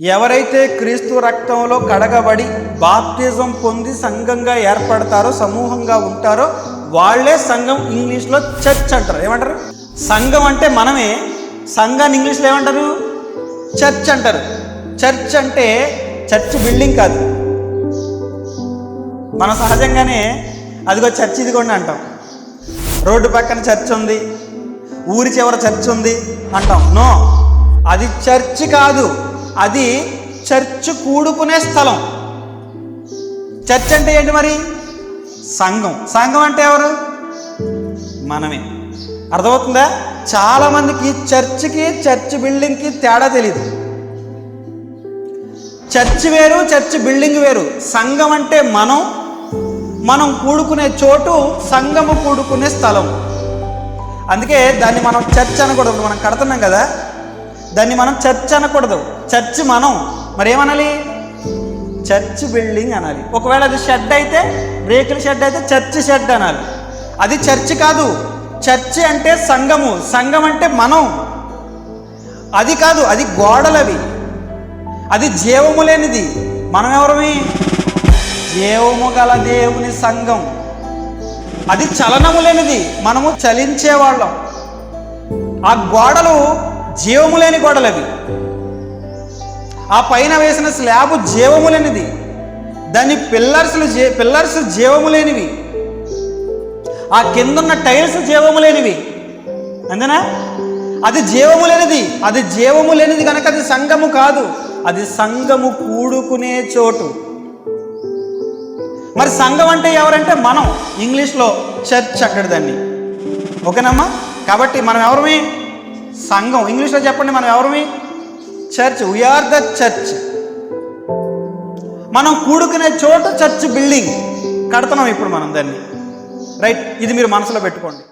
ఎవరైతే క్రీస్తు రక్తంలో కడగబడి బాప్తిజం పొంది సంఘంగా ఏర్పడతారో సమూహంగా ఉంటారో వాళ్ళే సంఘం ఇంగ్లీష్లో చర్చ్ అంటారు. ఏమంటారు? సంఘం అంటే మనమే సంఘాన్ని ఇంగ్లీష్లో ఏమంటారు? చర్చ్ అంటారు. చర్చ్ అంటే చర్చ్ బిల్డింగ్ కాదు. మనం సహజంగానే అదిగో చర్చ్ ఇదిగోండి అంటాం. రోడ్డు పక్కన చర్చ్ ఉంది ఊరి చివర చర్చ్ ఉంది అంటాం. నో అది చర్చ్ కాదు. అది చర్చ్ కూడుకునే స్థలం. చర్చ్ అంటే ఏంటి మరి? సంఘం. సంఘం అంటే ఎవరు? మనమే. అర్థమవుతుందా? చాలామందికి చర్చ్కి చర్చ్ బిల్డింగ్కి తేడా తెలియదు చర్చ్ వేరు చర్చ్ బిల్డింగ్ వేరు. సంఘం అంటే మనం. మనం కూడుకునే చోటు సంఘము కూడుకునే స్థలం. అందుకే దాన్ని మనం చర్చ్ అనకూడదు. మనం కడుతున్నాం కదా? దాన్ని మనం చర్చ్ అనకూడదు. చర్చ్ మనం. మరి ఏమనాలి చర్చ్ బిల్డింగ్ అనాలి. ఒకవేళ అది షెడ్ అయితే రేకుల షెడ్ అయితే చర్చ్ షెడ్ అనాలి. అది చర్చ్ కాదు. చర్చ్ అంటే సంఘము. సంఘం అంటే మనం. అది కాదు అది గోడలవి. అది జీవము లేనిది. మనం ఎవరమే? జీవము గల దేవుని సంఘం. అది చలనము లేనిది. మనము చలించే వాళ్ళం. ఆ గోడలు జీవము లేని గోడలవి. ఆ పైన వేసిన స్లాబ్ జీవము లేనిది. దాని పిల్లర్స్లు జీ పిల్లర్స్ జీవము లేనివి. ఆ కిందున్న టైల్స్ జీవము లేనివి. అంతేనా? అది జీవము లేనిది. అది జీవము లేనిది కనుక అది సంఘము కాదు. అది సంఘము కూడుకునే చోటు. మరి సంఘం అంటే ఎవరంటే మనం. ఇంగ్లీష్లో చర్చ్ అంటాడు దాన్ని. ఓకేనమ్మా? కాబట్టి మనం ఎవరమి? సంఘం. ఇంగ్లీష్లో చెప్పండి మనం ఎవరమి? Church we are the church మనం కూడుకునే చోట చర్చ్ బిల్డింగ్ కడుతున్నాం ఇప్పుడు మనం దాన్ని. రైట్ ఇది మీరు మనసులో పెట్టుకోండి.